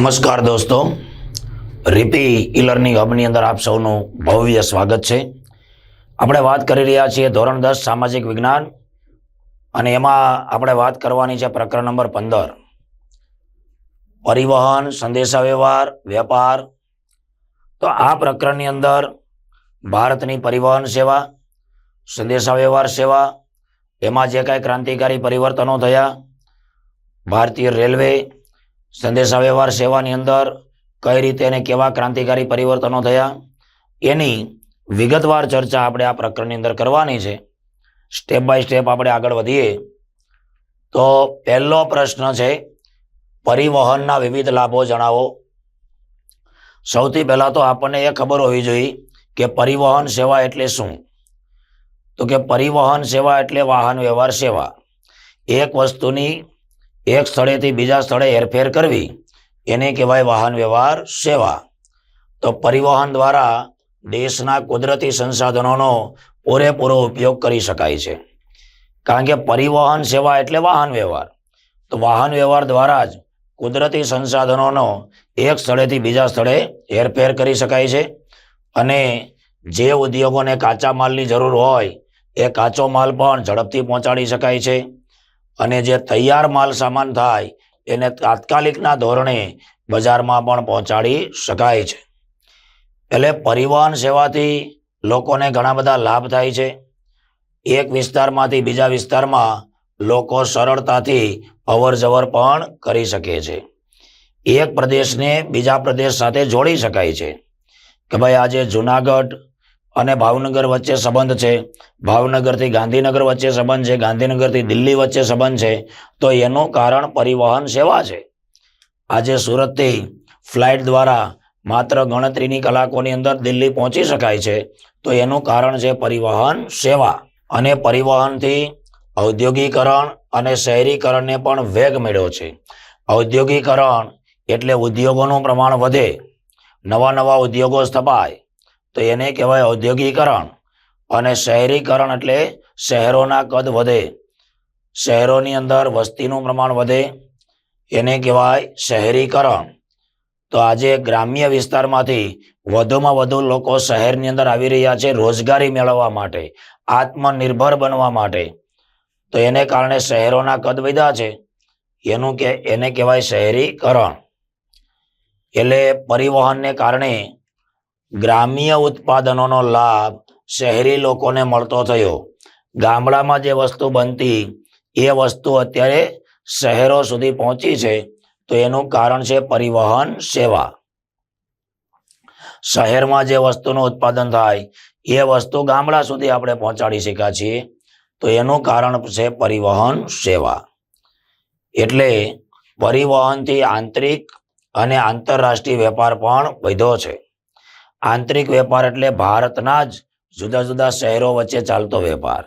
નમસ્કાર દોસ્તો. રીપી ઇલરની હબની અંદર આપ સૌનું ભવ્ય સ્વાગત છે. આપણે વાત કરી રહ્યા છીએ ધોરણ દસ સામાજિક વિજ્ઞાન અને એમાં આપણે વાત કરવાની છે પ્રકરણ નંબર પંદર. પરિવહન, સંદેશાવ્યવહાર, વેપાર. તો આ પ્રકરણની અંદર ભારતની પરિવહન સેવા, સંદેશાવ્યવહાર સેવા, એમાં જે કાંઈ ક્રાંતિકારી પરિવર્તનો થયા, ભારતીય રેલવે સંદેશાવ્યવહાર સેવાની અંદર કઈ રીતે અને કેવા ક્રાંતિકારી પરિવર્તનો થયા? એની વિગતવાર ચર્ચા આપણે આ પ્રકરણની અંદર કરવાની છે. સ્ટેપ બાય સ્ટેપ આપણે આગળ વધીએ. તો પહેલો પ્રશ્ન છે, પરિવહનના વિવિધ લાભો જણાવો. સૌથી પહેલાં તો આપણને એ ખબર હોવી જોઈએ કે પરિવહન સેવા એટલે શું? તો કે પરિવહન સેવા એટલે વાહન વ્યવહાર સેવા. એક વસ્તુની એક સ્થળેથી બીજા સ્થળે હેરફેર કરવી. એને કહેવાય વાહન વ્યવહાર સેવા. તો પરિવહન દ્વારા દેશના કુદરતી સંસાધનોનો પૂરેપૂરો ઉપયોગ કરી શકાય છે. કારણ કે પરિવહન સેવા એટલે વાહન વ્યવહાર. તો વાહન વ્યવહાર દ્વારા જ કુદરતી સંસાધનોનો એક સ્થળેથી બીજા સ્થળે હેરફેર કરી શકાય છે. અને જે ઉદ્યોગોને કાચા માલની જરૂર હોય, એ કાચો માલ પણ ઝડપથી પહોંચાડી શકાય છે. અને જે તૈયાર માલ સામાન થાય, એને તાત્કાલિકના ધોરણે બજારમાં પણ પહોંચાડી શકાય છે. એટલે પરિવહન સેવાથી લોકોને ઘણા બધા લાભ થાય છે. એક વિસ્તારમાંથી બીજા વિસ્તારમાં લોકો સરળતાથી અવર જવર પણ કરી શકે છે. એક પ્રદેશને બીજા પ્રદેશ સાથે જોડી શકાય છે. કે ભાઈ આજે જુનાગઢ અને ભાવનગર વચ્ચે સંબંધ છે. ભાવનગરથી ગાંધીનગર વચ્ચે સંબંધ છે. ગાંધીનગરથી દિલ્હી વચ્ચે સંબંધ છે. તો એનું કારણ પરિવહન સેવા છે. આજે સુરતથી ફ્લાઇટ દ્વારા માત્ર ગણતરીની કલાકોની અંદર દિલ્હી પહોંચી શકાય છે. તો એનું કારણ છે પરિવહન સેવા. અને પરિવહનથી ઔદ્યોગિકરણ અને શહેરીકરણને પણ વેગ મળ્યો છે. ઔદ્યોગિકરણ એટલે ઉદ્યોગોનું પ્રમાણ વધે. નવા નવા ઉદ્યોગો સ્થપાય. તો એને કહેવાય ઔદ્યોગિકરણ. અને શહેરીકરણ એટલે શહેરોના કદ વધે. શહેરોની અંદર વસ્તીનું પ્રમાણ વધે. એને કહેવાય શહેરીકરણ. તો આજે ગ્રામ્ય વિસ્તારમાંથી વધુમાં વધુ લોકો શહેરની અંદર આવી રહ્યા છે રોજગારી મેળવવા માટે, આત્મનિર્ભર બનવા માટે. તો એને કારણે શહેરોના કદ વધ્યા છે. એનું કે, એને કહેવાય શહેરીકરણ. એટલે પરિવહનને કારણે ગ્રામ્ય ઉત્પાદનોનો લાભ શહેરી લોકોને મળતો થયો. ગામડામાં જે વસ્તુ બનતી, એ વસ્તુ અત્યારે શહેરો સુધી પહોંચી છે, તો એનું કારણ છે પરિવહન સેવા. શહેરમાં જે વસ્તુનું ઉત્પાદન થાય, એ વસ્તુ ગામડા સુધી આપણે પહોંચાડી શક્યા છીએ, તો એનું કારણ છે પરિવહન સેવા. એટલે પરિવહનથી આંતરિક અને આંતરરાષ્ટ્રીય વેપાર પણ વધ્યો છે. આંતરિક વેપાર એટલે ભારતના જ જુદા જુદા શહેરો વચ્ચે ચાલતો વેપાર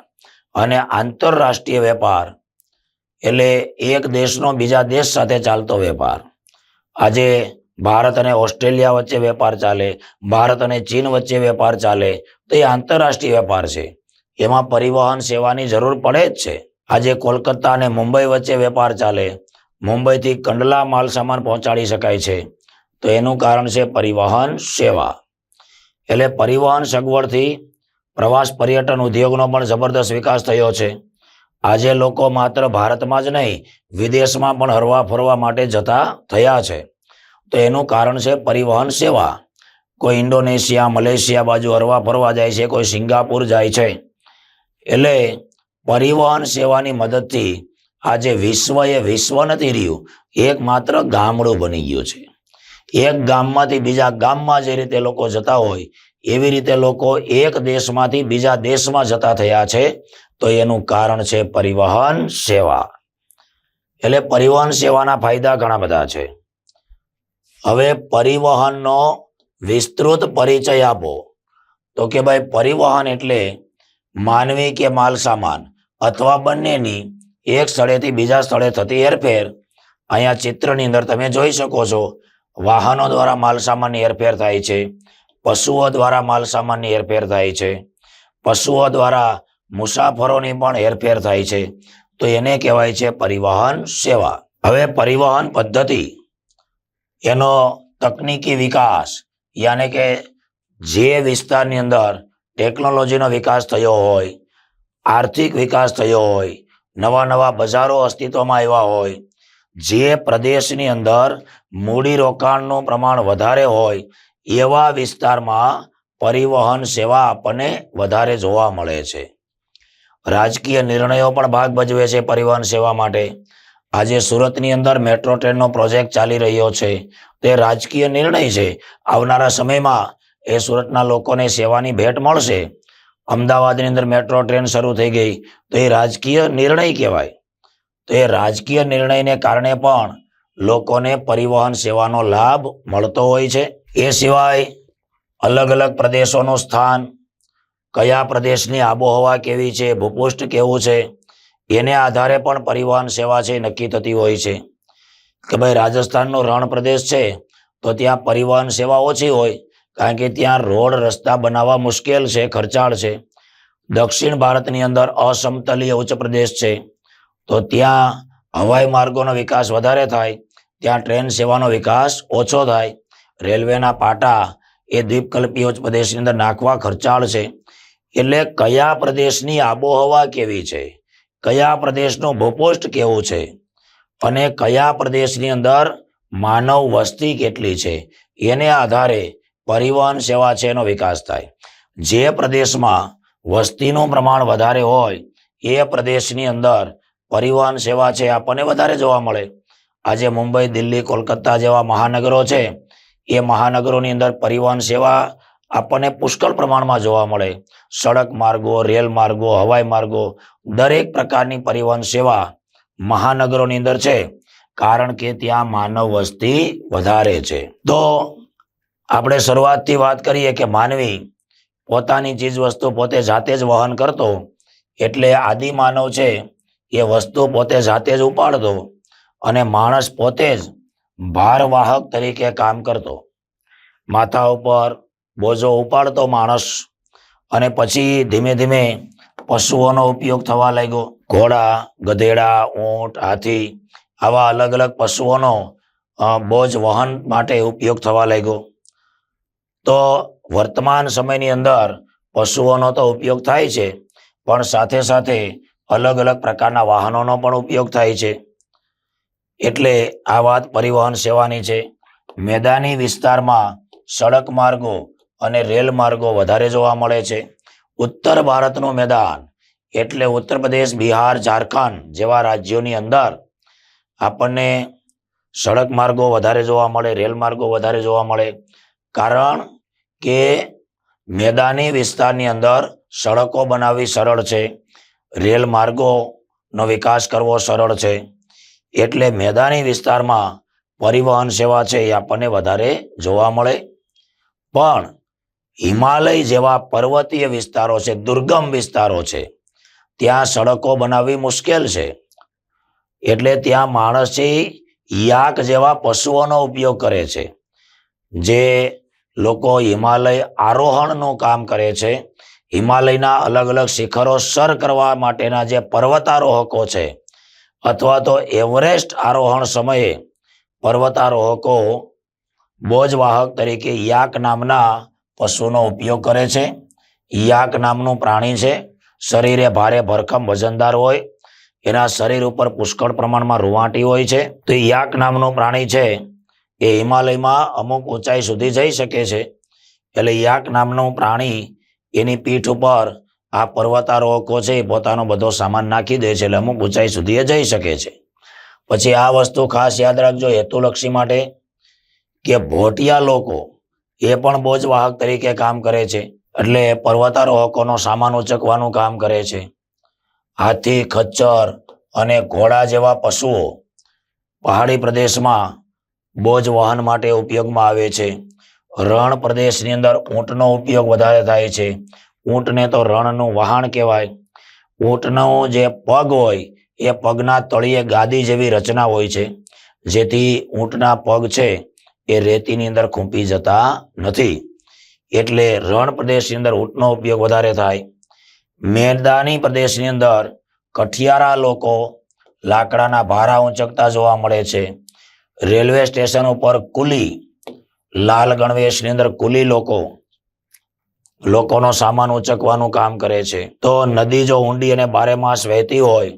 અને આંતરરાષ્ટ્રીય વેપાર એટલે એક દેશનો બીજા દેશ સાથે ચાલતો વેપાર. આજે ભારત અને ઓસ્ટ્રેલિયા વચ્ચે વેપાર ચાલે, ભારત અને ચીન વચ્ચે વેપાર ચાલે, તો એ આંતરરાષ્ટ્રીય વેપાર છે. એમાં પરિવહન સેવાની જરૂર પડે જ છે. આજે કોલકાતા અને મુંબઈ વચ્ચે વેપાર ચાલે. મુંબઈથી કંડલા માલ સામાન પહોંચાડી શકાય છે. તો એનું કારણ છે પરિવહન સેવા. એટલે પરિવહન સગવડથી પ્રવાસ પર્યટન ઉદ્યોગનો પણ જબરદસ્ત વિકાસ થયો છે. આજે લોકો માત્ર ભારતમાં જ નહીં, વિદેશમાં પણ હરવા ફરવા માટે જતા થયા છે. તો એનું કારણ છે પરિવહન સેવા. કોઈ ઇન્ડોનેશિયા, મલેશિયા બાજુ હરવા ફરવા જાય છે, કોઈ સિંગાપુર જાય છે. એટલે પરિવહન સેવાની મદદથી આજે વિશ્વ એ વિશ્વ નથી રહ્યું એક માત્ર ગામડું બની ગયું છે. એક ગામમાંથી બીજા ગામમાં જે રીતે લોકો જતા હોય, એવી રીતે લોકો એક દેશમાંથી બીજા દેશમાં જતા થયા છે, તો એનું કારણ છે પરિવહન સેવા. એટલે પરિવહન સેવાના ફાયદા ઘણા બધા છે. હવે પરિવહનનો વિસ્તૃત પરિચય આપો. તો કે ભાઈ પરિવહન એટલે માનવી કે માલ સામાન અથવા બંનેની એક સ્થળેથી બીજા સ્થળે થતી હેરફેર. અહીંયા ચિત્રની અંદર તમે જોઈ શકો છો વાહનો દ્વારા માલસામાનની હેરફેર થાય છે, પશુઓ દ્વારા માલ સામાનની હેરફેર થાય છે, પશુઓ દ્વારા મુસાફરોની પણ હેરફેર થાય છે. તો એને કહેવાય છે પરિવહન સેવા. હવે પરિવહન પદ્ધતિ. એનો તકનીકી વિકાસ, યાને કે જે વિસ્તારની અંદર ટેકનોલોજીનો વિકાસ થયો હોય, આર્થિક વિકાસ થયો હોય, નવા નવા બજારો અસ્તિત્વમાં આવ્યા હોય જે પ્રદેશની અંદર મૂડી રોકાણનું પ્રમાણ વધારે હોય, એવા વિસ્તારમાં પરિવહન સેવા આપણને વધારે જોવા મળે છે. રાજકીય નિર્ણયો પણ ભાગ ભજવે છે પરિવહન સેવા માટે. આજે સુરતની અંદર મેટ્રો ટ્રેનનો પ્રોજેક્ટ ચાલી રહ્યો છે. તે રાજકીય નિર્ણય છે. આવનારા સમયમાં એ સુરતના લોકોને સેવાની ભેટ મળશે. અમદાવાદની અંદર મેટ્રો ટ્રેન શરૂ થઈ ગઈ. તો એ રાજકીય નિર્ણય કહેવાય. તો એ રાજકીય નિર્ણયને કારણે પણ લોકોને પરિવહન સેવાનો લાભ મળતો હોય છે. એ સિવાય અલગ અલગ પ્રદેશોનું સ્થાન, કયા પ્રદેશની આબોહવા કેવી છે, ભૂપૃષ્ઠ કેવું છે, એને આધારે પણ પરિવહન સેવા છે નક્કી થતી હોય છે. કે ભાઈ રાજસ્થાનનો રણ પ્રદેશ છે, તો ત્યાં પરિવહન સેવા ઓછી હોય, કારણ કે ત્યાં રોડ, રસ્તા બનાવવા મુશ્કેલ છે, ખર્ચાળ છે. દક્ષિણ ભારતની અંદર અસમતલીય ઉચ્ચ પ્રદેશ છે. તો ત્યાં હવાઈ માર્ગોનો વિકાસ વધારે થાય, ત્યાં ટ્રેન સેવાનો વિકાસ ઓછો થાય. રેલવેના પાટા એ દ્વીપકલ્પીઓ પ્રદેશની અંદર નાખવા ખર્ચાળ છે. એટલે કયા પ્રદેશની આબોહવા કેવી છે? કયા પ્રદેશનું ભૂપોષ્ઠ કેવું છે? અને કયા પ્રદેશની અંદર માનવ વસ્તી કેટલી છે? એને આધારે પરિવહન સેવા છે એનો વિકાસ થાય. જે પ્રદેશમાં વસ્તીનું પ્રમાણ વધારે હોય, એ પ્રદેશની અંદર પરિવહન સેવા છે આપણને વધારે જોવા મળે. આજે મુંબઈ, દિલ્હી, કોલકાતા જેવા મહાનગરો છે, એ મહાનગરોની અંદર પરિવહન સેવા આપણને પુષ્કળ પ્રમાણમાં જોવા મળે. સડક માર્ગો, રેલ માર્ગો, હવાઈ માર્ગો, દરેક પ્રકારની પરિવહન સેવા મહાનગરોની અંદર છે, કારણ કે ત્યાં માનવ વસ્તી વધારે છે. તો આપણે શરૂઆતથી વાત કરીએ કે માનવી પોતાની ચીજ વસ્તુ પોતે જાતે જ વહન કરતો, એટલે આદિ માનવ છે એ વસ્તુ પોતે જાતે જ ઉપાડતો અને માણસ પોતે જ ભારવાહક તરીકે કામ કરતો. માથા ઉપર બોજો ઉપાડતો માણસ અને પછી ધીમે ધીમે પશુઓનો ઉપયોગ થવા લાગ્યો. ઘોડા, ગધેડા, ઊંટ, હાથી આવા અલગ અલગ પશુઓનો બોજ વહન માટે ઉપયોગ થવા લાગ્યો. તો વર્તમાન સમયની અંદર પશુઓનો તો ઉપયોગ થાય છે, પણ સાથે સાથે અલગ અલગ પ્રકારના વાહનોનો પણ ઉપયોગ થાય છે. એટલે આ વાત પરિવહન સેવાની છે. મેદાની વિસ્તારમાં સડક માર્ગો અને રેલ માર્ગો વધારે જોવા મળે છે. ઉત્તર ભારતનું મેદાન એટલે ઉત્તર પ્રદેશ, બિહાર, ઝારખંડ જેવા રાજ્યોની અંદર આપણને સડક માર્ગો વધારે જોવા મળે, રેલ માર્ગો વધારે જોવા મળે. કારણ કે મેદાની વિસ્તારની અંદર સડકો બનાવવી સરળ છે. રેલ માર્ગોનો વિકાસ કરવો સરળ છે. એટલે મેદાની વિસ્તારમાં પરિવહન સેવા છે એ આપણને વધારે જોવા મળે. પણ હિમાલય જેવા પર્વતીય વિસ્તારો છે, દુર્ગમ વિસ્તારો છે, ત્યાં સડકો બનાવવી મુશ્કેલ છે. એટલે ત્યાં માણસ યાક જેવા પશુઓનો ઉપયોગ કરે છે, જે લોકો હિમાલય આરોહણનું કામ કરે છે. હિમાલયના અલગ અલગ શિખરો સર કરવા માટેના જે પર્વતારોહકો છે, અથવા તો એવરેસ્ટ આરોહણ સમયે પર્વતારોહકો બોજવાહક તરીકે યાક નામના પશુનો ઉપયોગ કરે છે. યાક નામનું પ્રાણી છે. શરીરે ભારે ભરખમ વજનદાર હોય, એના શરીર ઉપર પુષ્કળ પ્રમાણમાં રૂવાટી હોય છે. તો યાક નામનું પ્રાણી છે, એ હિમાલયમાં અમુક ઊંચાઈ સુધી જઈ શકે છે. એટલે યાક નામનું પ્રાણી એની પીઠ ઉપર આ પર્વતારોહકો છે એ પોતાનો બધો સામાન નાખી દે છે એટલે અમુક ઊંચાઈ સુધી એ જઈ શકે છે. પછી આ વસ્તુ ખાસ યાદ રાખજો હેતુલક્ષી માટે કે ભોટિયા લોકો એ પણ બોજવાહક તરીકે કામ કરે છે. એટલે પર્વતારોહકોનો સામાન ઉચકવાનું કામ કરે છે. હાથી, ખચ્ચર અને ઘોડા જેવા પશુઓ પહાડી પ્રદેશમાં બોજ વહન માટે ઉપયોગમાં આવે છે. રણ પ્રદેશની અંદર ઊંટનો ઉપયોગ વધારે થાય છે. ઊંટને તો રણનું વહાણ કહેવાય. ઊંટનો જે પગ હોય, એ પગના તળિયે ગાદી જેવી રચના હોય છે. જેથી ઊંટના પગ છે, એ રેતીની અંદર ખૂંપી જતા નથી. એટલે રણ પ્રદેશની અંદર ઊંટનો ઉપયોગ વધારે થાય. મેદાની પ્રદેશની અંદર કઠિયારા લોકો લાકડાના ભારા ઊંચકતા જોવા મળે છે. રેલવે સ્ટેશન ઉપર કુલી લાલ ગણવેશની અંદર કુલી લોકો લોકોનો સામાન ઉચકવાનું કામ કરે છે. તો નદી જો ઊંડી અને બારે માસ વહેતી હોય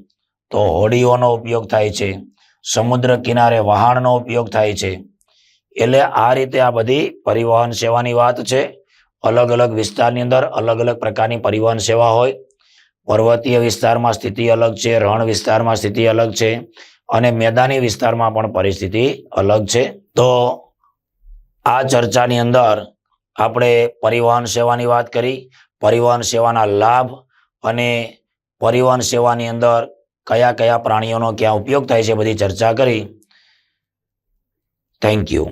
તો હોડીઓનો ઉપયોગ થાય છે. સમુદ્ર કિનારે વહાણનો ઉપયોગ થાય છે. એટલે આ રીતે આ બધી પરિવહન સેવાની વાત છે. અલગ અલગ વિસ્તારની અંદર અલગ અલગ પ્રકારની પરિવહન સેવા હોય. પર્વતીય વિસ્તારમાં સ્થિતિ અલગ છે, રણ વિસ્તારમાં સ્થિતિ અલગ છે અને મેદાની વિસ્તારમાં પણ પરિસ્થિતિ અલગ છે. તો આ ચર્ચાની અંદર આપણે પરિવહન સેવાની વાત કરી. પરિવહન સેવાના લાભ અને પરિવહન સેવાની અંદર કયા કયા પ્રાણીઓનો ક્યાં ઉપયોગ થાય છે બધી ચર્ચા કરી. Thank you